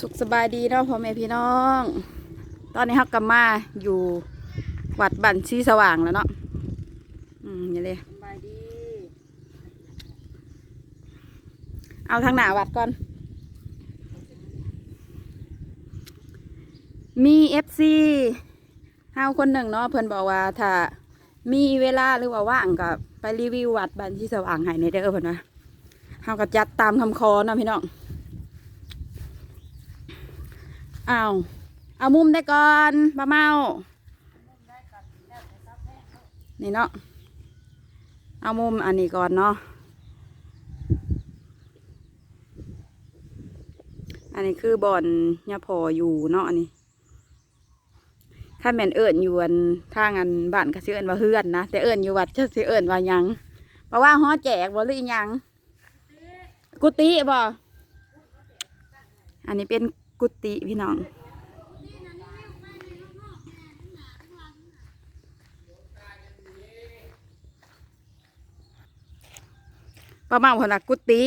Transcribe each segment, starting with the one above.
สุขสบายดีเนาะพ่อแม่พี่น้อง ตอนนี้ฮักกลับมาอยู่วัดบันชีสว่างแล้วเนาะอืมอย่าเลยสบายดีเอาทางหน้าวัดก่อน มีเอฟซีเฮาคนหนึ่งเนาะเพิ่นบอกว่าถ้ามีเวลาหรือว่าว่างก็ไปรีวิววัดบันชีสว่างให้ในเด้อเพิ่นว่าเฮาก็จัดตามคำขอเนาะพี่น้อง เอาเอามุมได้ก่อนป้าเมานี่เนาะเอามุมอันนี้ก่อนเนาะอันนี้คือบอนยาพออยู่เนาะอันนี้ถ้าแม่นเอิญอยู่อันทางอันบ้านก็สิเอิญว่าเฮือนนะแต่เอิญอยู่วัดจะสิเอิญว่ายังเพราะว่าฮอแจกบ่หรืออิหยังกุฏิบ่อันนี้เป็น กุฏิพี่น้อง ประมาณคนละกุฏิ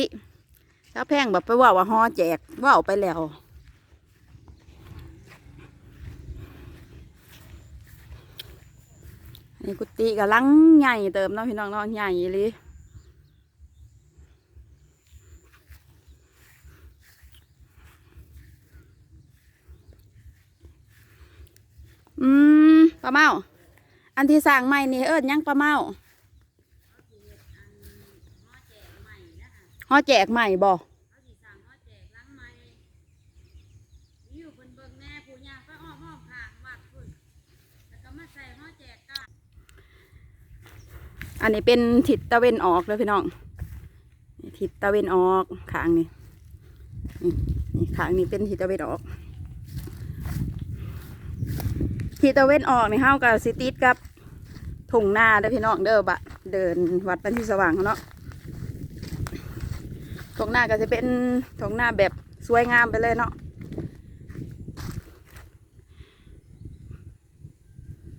แล้วแพงแบบไปว่าว่าฮอแจกว่าเอาไปแล้วนี่กุฏิกับลังใหญ่เติมเนาะพี่น้องเนาะใหญ่เลยอืมป้า เมาอันที่สร้างใหม่นี่เอิญยังป้าเมาฮอแจกใหม่บ่เขาสิสั่งเขาแจกล้างไม้อยู่บนเบิ่งแน่ผู้ย่างก็อ้อมอ้อมข้างวัดพุ่นแล้วก็มาใส่เขาแจกกันอันนี้เป็นทิศตะเวนออกเลยพี่น้องทิศตะเวนออกขางนี่นี่นี่ขางนี่เป็นทิศตะเวนออก ทิศตะเวนออกนี่เฮากับสิติดกับถุงหน้าเด้อพี่น้องเด้อบะเดินวัดปันที่สว่างเนาะถุงหน้าก็จะเป็นถุงหน้าแบบสวยงามไปเลยเนาะ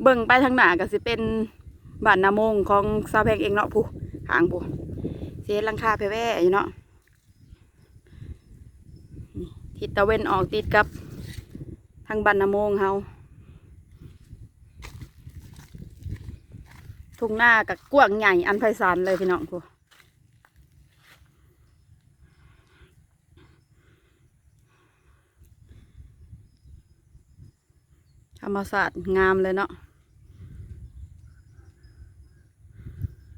เบิ่งไปทางหน้าก็สิเป็นบ้านนามงของซาแพงเองเนาะผู้หางผู้เสียลังคาแพร่แว่อยู่เนาะทิศตะเวนออกติดกับทางบ้านนามงเฮา ทุ่งหน้ากับกว้างใหญ่อันไพศาลเลยพี่น้องผู้ธรรมศาสตร์งามเลยเนาะ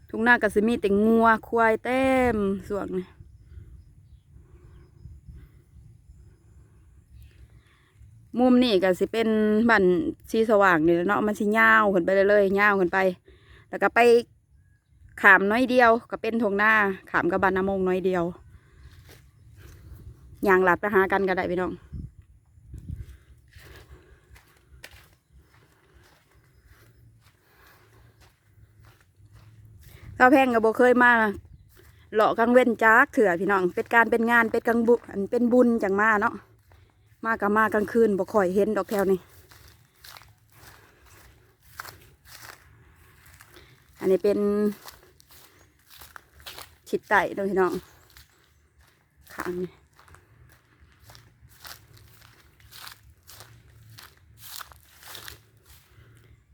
ทุ่งนาก็สิมีแต่งัวควายเต็มสวงนี่มุมนี่ก็สิเป็นบ้านสีสว่างนี่แหละเนาะมันสิยาวขึ้นไปเรื่อยๆยาวขึ้นไป แล้วก็ไปขามน้อยเดียว ก็เป็นทงหน้าขามกับบานามงน้อยเดียวอย่างหลัดไปหากันก็ได้พี่น้องข้าวแพงกับโบเคยมาหล่อกังเว้นจากเถื่อพี่น้อง เป็นการเป็นงานเป็นกังบุอันเป็นบุญจังมาเนาะ มากับมากลางคืนบ่ค่อยเห็นดอกแถวนี้ นนี้เป็นชิดไต่ด้อพี่น้องข้างนี้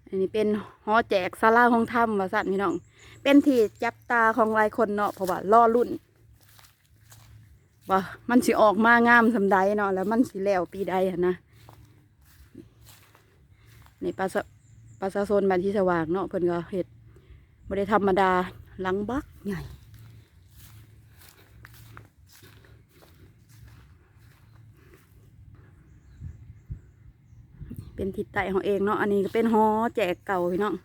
อันนี้เป็นหอแจกซาลาห้องถ้ำว่าสั่นพี่น้อง เป็นที่จับตาของหลายคนเนาะเพราะว่าล่อรุ่นว่ามันสิออกมางามสำใดเนาะแล้วมันสิแล้วปีใดนะในปราปราสาโซนบันที่สว่างเนาะเพิ่นก็เห็ด บ่ได้ธรรมดาหลังบักใหญ่เป็นทิศใต้ของเองเนาะ อันนี้ก็เป็นหอแจกเก่าพี่น้อง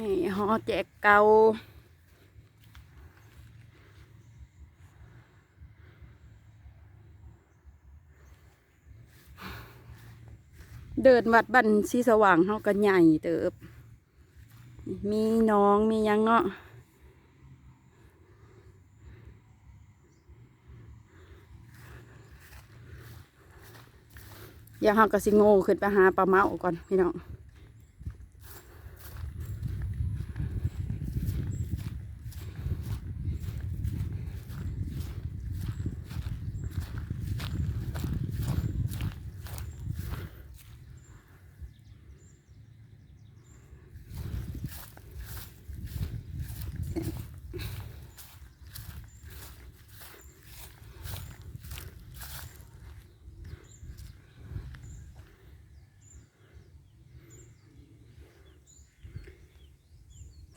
นี่หอแจกเกาเดินวัดบันสีสว่างเขาก็ใหญ่เติบ มีน้องมียังเงาะยังเขาก็สิงโง่ขึ้นไปหาปลาเมาก่อนพี่น้อง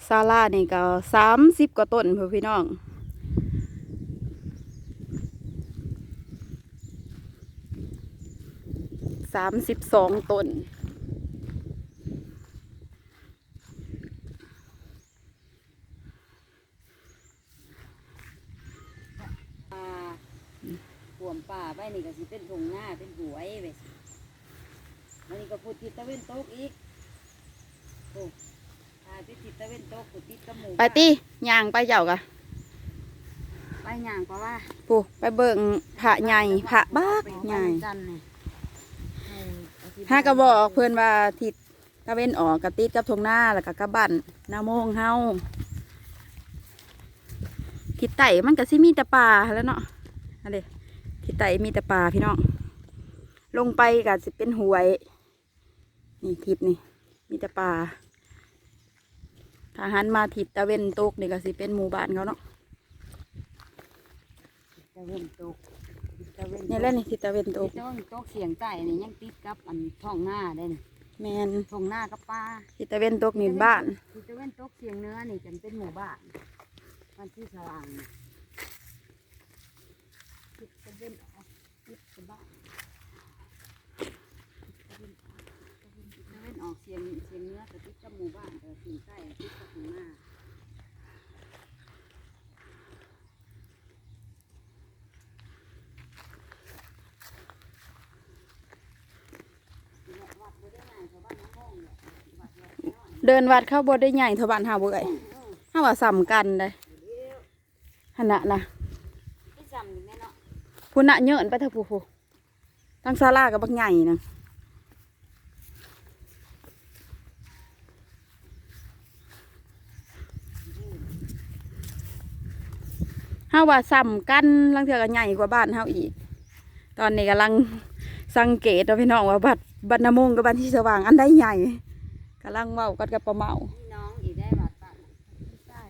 ซาลานี่ก็สามสิบกว่าต้นเพื่อพี่น้อง สามสิบสองต้นป่าขวมป่าไปนี่ก็สิเป็นทงหน้าเป็นหวยไปสิมันนี่ก็พูดทิศตะเวนตกอีกโอ้ ไปทิศตะเวนตกพูดติดกับหมู่ไปตีย่างไปเจ้ากะไปย่างเพราะว่าปูไปเบิ่งพระใหญ่พระบ้ากใหญ่จันทร์นี่ให้อธิบยห้ากระบอกเพื่อนว่าทิศตะเว้นออกกะติดกับทงหน้าแล้วก็กระบันนาโมงเฮาทิศไต่มันก็สิมีแต่ป่าแล้วเนาะอันเดทิศไต่มีแต่ป่าพี่น้องลงไปก็สิเป็นหวย นี่ทิศนี่มีแต่ป่า ถ้าหันมาทิศตะเวนตกนี่ก็สิเป็นหมู่บ้านเขาเนาะตะเวนตกทิศตะเวนนี่แหละนี่ทิศตะเวนตตกกต้นตกเสียงใต้นี่ยังติดกับอันท้องหน้าได้นี่แมนท้องหน้ากับป่าทิศตะเวนตกนี่บ้านทิศตะเวนตกเสียงเหนื้อนี่จะเป็นหมู่บ้านมันที่สว่างนี่ทิศตะเวนออกทิศตะบ้านทิศตะเวนออกเสียงเสียงเหนื้อกับติดกับหมู่บ้านแต่เสียงใต้ติดกับท้องหน้า เดินวัดเข้าบ่ได้ใหญ่เท่าบ้านเฮาเบ่เอ้ยเฮาว่าสำกันเลยหันน่ะนะที่จำอยู่แม่เนาะพุ่นน่ะเยินไปเถอะผู้ผู้ทั้งศาลากับบักใหญ่นะเฮาว่าซ้ำกันลังเทื่อก็ใหญ่กว่าบ้านเฮาอีก ตอนนี้กำลังสังเกตว่าพี่น้องว่าบัดบัดนำมงกับบัดที่สว่างอันใดใหญ่ กำลังเว้ากันกับปลาเมาพี่น้องอีกได้บาดปะใช่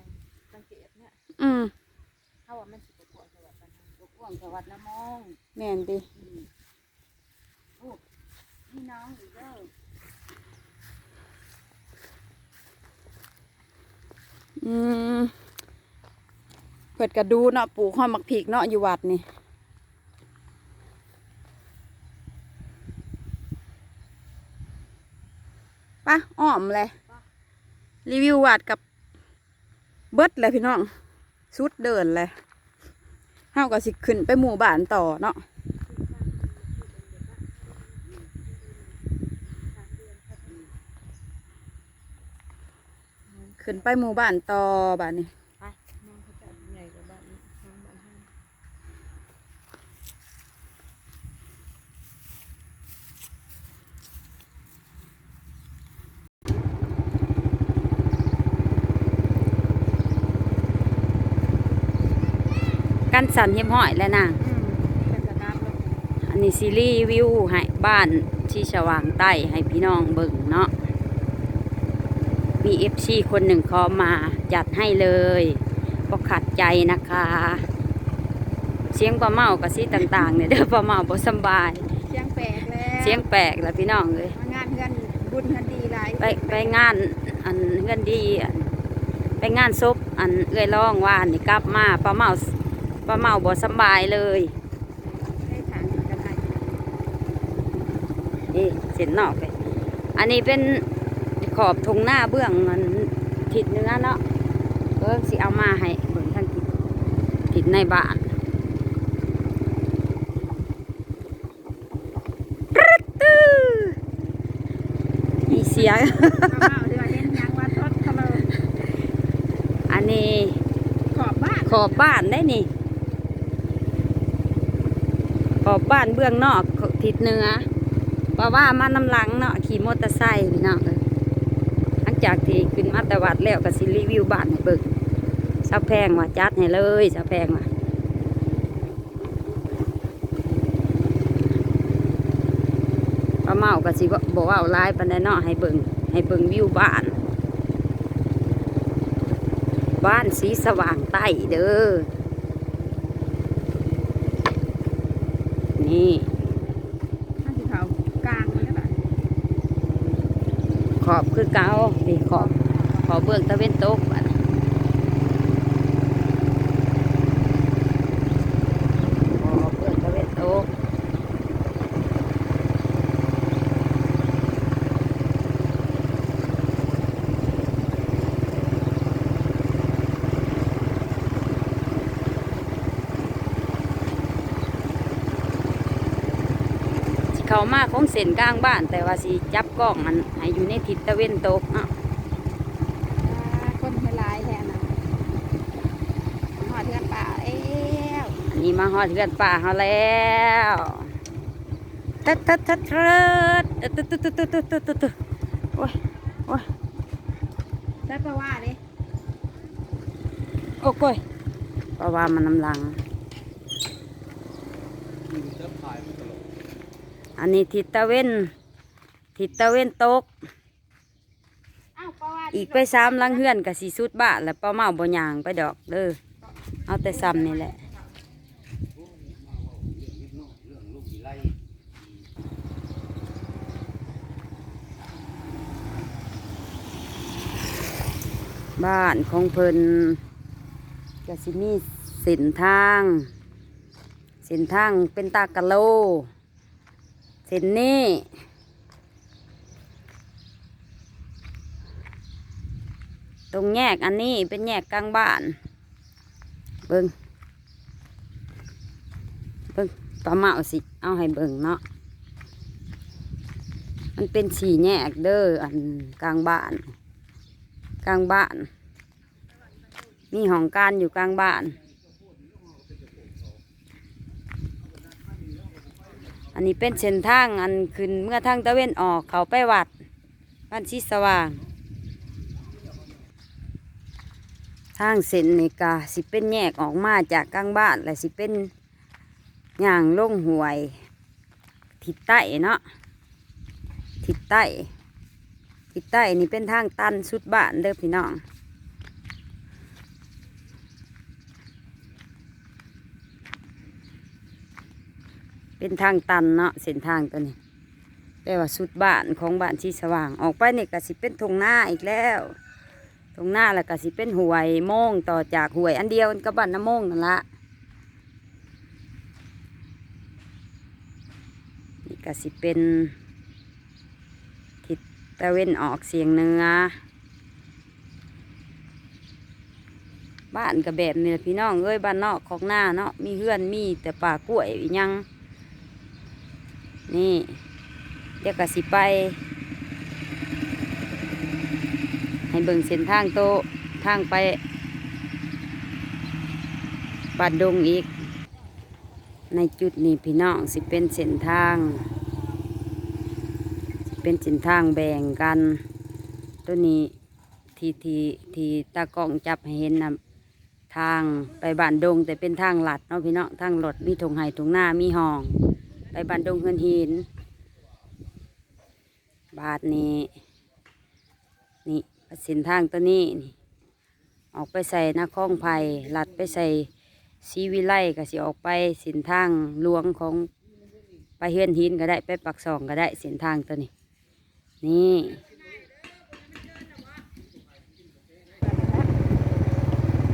สังเกตเนี่ยอืมถ้าว่ามันสิบกวางสวัสดิ์ปัญหาบกวางสวัสดิ์น้ำมองแม่นติอืมโอ้พี่น้องอีกเด้ออืมเปิดกระดูเนาะปลูกห้อยมักผีกเนาะอยู่วัดนี่ ปะอ้อมเลย รีวิววาดกับเบิร์ดเลยพี่น้องสุดเดินเลยเฮาก็สิขึ้นไปหมู่บ้านต่อเนาะขึ้นไปหมู่บ้านต่อบ้านนี้องเขาจะใหญ่กว่าบ้านนี้น้องบ้านห้า กันสันเฮียมห้อยแล้วนะอืมเป็นสตาร์ทรถอันนี้ซีรีส์วิวให้บ้านที่สว่างใต้ให้พี่น้องเบิ่งเนาะมีเอฟซีคนหนึ่งเขามาจัดให้เลยก็ขัดใจนะคะ เสียงปลาเมากับซีต่างๆเนี่ยเด้อปลาเมาบ่สำบาย เสียงแปลกแล้วเสียงแปลกแล้วพี่น้องเลยมางานเงินบุญเงินดีหลายไปไปงานอันเงินดีอันไปงานศพอันเอื้อยร้องว่านนี่กลับมาปลาเมา ปลาเมาบ่สำบายเลยได้ถางกันได้นี่เส้นนอกเลยอันนี้เป็นขอบทงหน้าเบื้องมันทิศเหนื้อเนาะเออสิเอามาให้เบิ่งทางทิศทิศในบ้านปรึ๊ดตื้อมีเสียงข้าวเดือเห็นยังว่าทดเขาเลยอันนี้ขอบบ้านขอบบ้านได้นี่ อบบ้านเบื้องนอกทิศเหนือเพราะว่ามานำหลังเนาะขี่มอเตอร์ไซค์พี่น้องเอ้ยหลังจากที่ขึ้นมาต่วัดแล้วก็สิรีวิวบ้านให้เบิ่งสะแพงว่าจัดให้เลยสะแพงว่าป้าเมาก็สิบอกว่าเอาลายปานใดเนาะให้เบิ่งให้เบิ่งวิวบ้าน บ้านสีสว่างใต้เด้อ นี่ถ้าสีขาวกลางมันก็แบบขอบคือเก่านี่ขอบขอบเบื้องตะเวนตกบัดนี้ขอบเบื้องตะเวนตกสิ เข้ามาของเส้นกลางบ้าน แต่ว่าสิจับกล้องมันให้อยู่ในทิศตะเวนตกเนาะคนให้ลายแทนนะหอดเทือนป่าเอ้วอันนี้มาฮอดเรือนป่าเขาแล้วตัดตัดตัดตัดตัดตัดตัดตัดตัดตัดตัดตัดโอ้ยโอ้ยได้ปะว่าดิโอ้โก้ยเพราะว่ามันน้ำลัง อันนี้ทิศตะเวนทิศตะเวนตกอ้าวปะว่าอีกไปสามหลังเฮือนกับสีสุดบ้านแล้วป้าเมาบ่ยางไปดอกเด้อเอาแต่ซ้ำนี่แหละบ้านของเพิ่นก็สิมีเส้นทาง เส้นทางเป็นตากะโล เส้นนี้ตรงแยกอันนี้เป็นแยกกลางบ้าน เบิงเบิงปลาเมาสิ เอาให้เบิงเนาะ มันเป็นสี่แยกเด้ออันกลางบ้าน กลางบ้าน มีห้องการอยู่กลางบ้าน อันนี้เป็นเส้นทางอันขึ้นเมื่อทางตะเวนออกเขาไปวัดบ้านชีสว่าง ทางเส้นนี่กาสิเป็นแยกออกมาจากกลางบ้านและสิเป็นย่างลงห่วย ทิศใต้เนาะทิศใต้ทิศใต้นี่เป็นทางตันสุดบ้านเด้อพี่น้อง เป็นทางตันเนาะเส้นทางตัวนี้แปลว่าสุดบ้านของบ้านที่สว่าง ออกไปนี่ก็สิเป็นทงหน้าอีกแล้วตรงหน้าแล้วก็สิเป็นห่วยโม่งต่อจากห่วยอันเดียวกับบ้านน้ำโม่งนั่นละนี่ก็สิเป็นทิศตะเวนออกเสียงเหนือบ้านกับแบบนี้แหละพี่น้องเอ้ยบ้านนอกของหน้าเนาะมีเฮือนมีแต่ป่ากล้วยยัง นี่ เดี๋ยวก็สิไป ให้เบิ่งเส้นทางโตะทางไปบาดดงอีก ในจุดนี้พี่น้องสิเป็นเส้นทาง เป็นเส้นทางแบ่งกัน ตัวนี้ที่ที่ที่ตากล้องจับให้เห็นนะทางไปบ้านดงแต่เป็นทางหลัดเนาะพี่น้องทางหลดมีถงไห้ถงหน้ามีห้อง ไปบ้านดงเฮือนหิน บาทนี้นี่เส้นทางตัวนี้นี่ ออกไปใส่นาคองไผ่ลัดไปใส่ซีวิไลก็สิออกไปเส้นทางหลวงของไปเฮือนหินก็ได้ไปปักซองก็ได้เส้นทางตัวนี้ นี่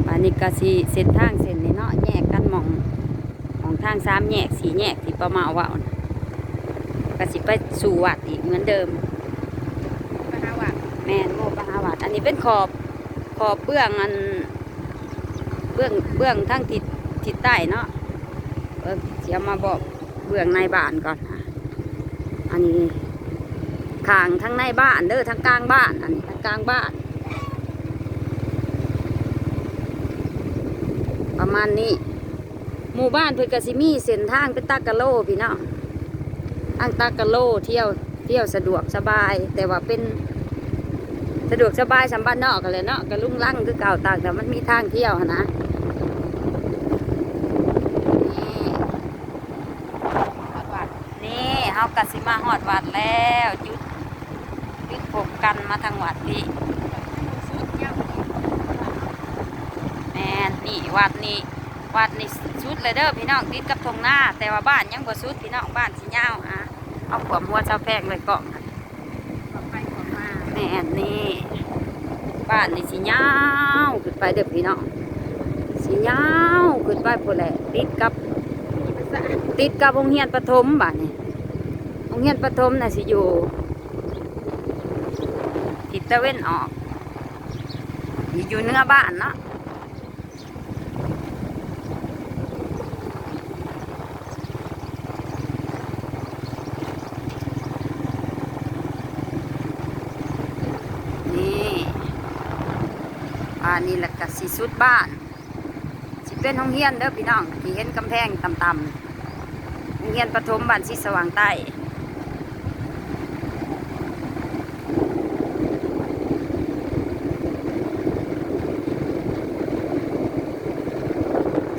อันนี้ก็สิเส้นทางเส้นนี้เนาะแยกกันมอง องทางสามแยกสี่แยกที่ประมาว่านะก็สิไปสู่วัดอีกเหมือนเดิมปะหาว่าแม่นโมปะหาวัดอันนี้เป็นขอบขอบเบื้องอันเบื้องเบื้องทั้งทิศทิศใต้เนาะเออเดี๋ยวมาบอกเบื้องในบ้านก่อนอะอันนี้ทางทั้งในบ้านเด้อทั้งกลางบ้านอันนี้ทั้งกลางบ้าน ประมาณนี้ หมู่บ้านเพื่อกสิมีเส้นทางเป็นตากะโลพี่น้องทางตากะโลเที่ยวเที่ยวสะดวกสบาย แต่ว่าเป็นสะดวกสบายสัมบ้านนอกกันเลยเนาะกะลุ่งลั่งคือเก่าตากแต่มันมีทางเที่ยวนะนี่หอดวัดนี่เฮากะสิมาฮอดวัดแล้วจุดจุดพบกันมาทางวัดพี่แม่นนี่วัดนี่ วัดนี่สุดเลยเด้อพี่น้องติดกับทงหน้า แต่ว่าบ้านยังบ่สุดพี่น้องบ้านสิยาวอะเอาขวมหัวเจ้าแพงเลยเกาะขอไปขอมาแม่นนี่บ้านนี่สิยาวขึ้นไปเด้อพี่น้องสิยาวขึ้นไปพุ่นแหละติดกับมีภาษาติดกับโรงเรียนประถมบ้านนี่โรงเรียนประถมน่ะสิอยู่ทิศตะเวนออกอยู่เหนื้อบ้านเนาะนี่บ้านนี่ แหละก็สิสุดบ้านสิเป็นห้องเฮียนเด้อพี่น้องที่เห็นกำแพงต่ำๆโรงเรียนประถมบ้านสีสว่างใต้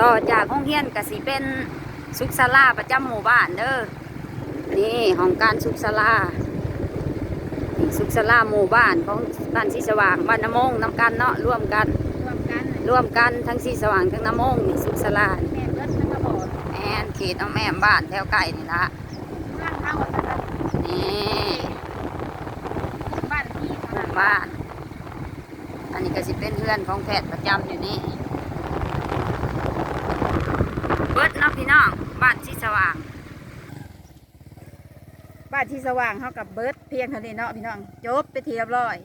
ต่อจากห้องเรียนก็สิเป็นสุขศาลาประจำหมู่บ้านเด้อนี่ห้องการสุขศาลาสุขศาลาหมู่บ้านของบ้านสีสว่างบ้านน้ำมงน้ำกันเนาะร่วมกัน รวมกันร่วมกันทั้งสีสว่างทั้งน้ำมงนี่สุขศาลาแม่เบิดทั้งกระบอกแอนเขตเอาแม่บ้านแถวไก่นี่ละร่างเท้าอะสำหรับนี่บ้านที่หมู่บ้าน อันนี้ก็สิเป็นเพื่อนของแพทย์ประจำอยู่นี่เบิดเนาะพี่น้องบ้านที่สว่าง บ้านที่สว่างเท่ากับเบิดเพียงเท่านี้เนาะพี่น้องจบไปทีเรียบร้อย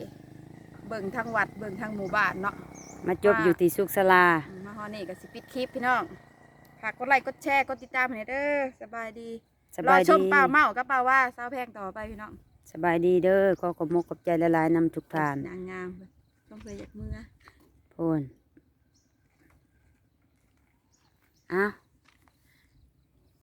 เบิ่งทางวัดเบิ่งทางหมู่บ้านเนาะ มาจบอยู่ที่สุขศาลาอืมมาฮอดนี่ก็สิปิดคลิปพี่น้องฝากกดไลค์กดแชร์กดติดตามให้เด้อสบายดีสรอบายชดีมเปล่าเมากับเปล่าว่าสาวแพงต่อไปพี่น้องสบายดีเด้อขอขอบมกขอบใจละลายๆนำทุกทานนางงามต้องเคยจากมือ โพนอ้าว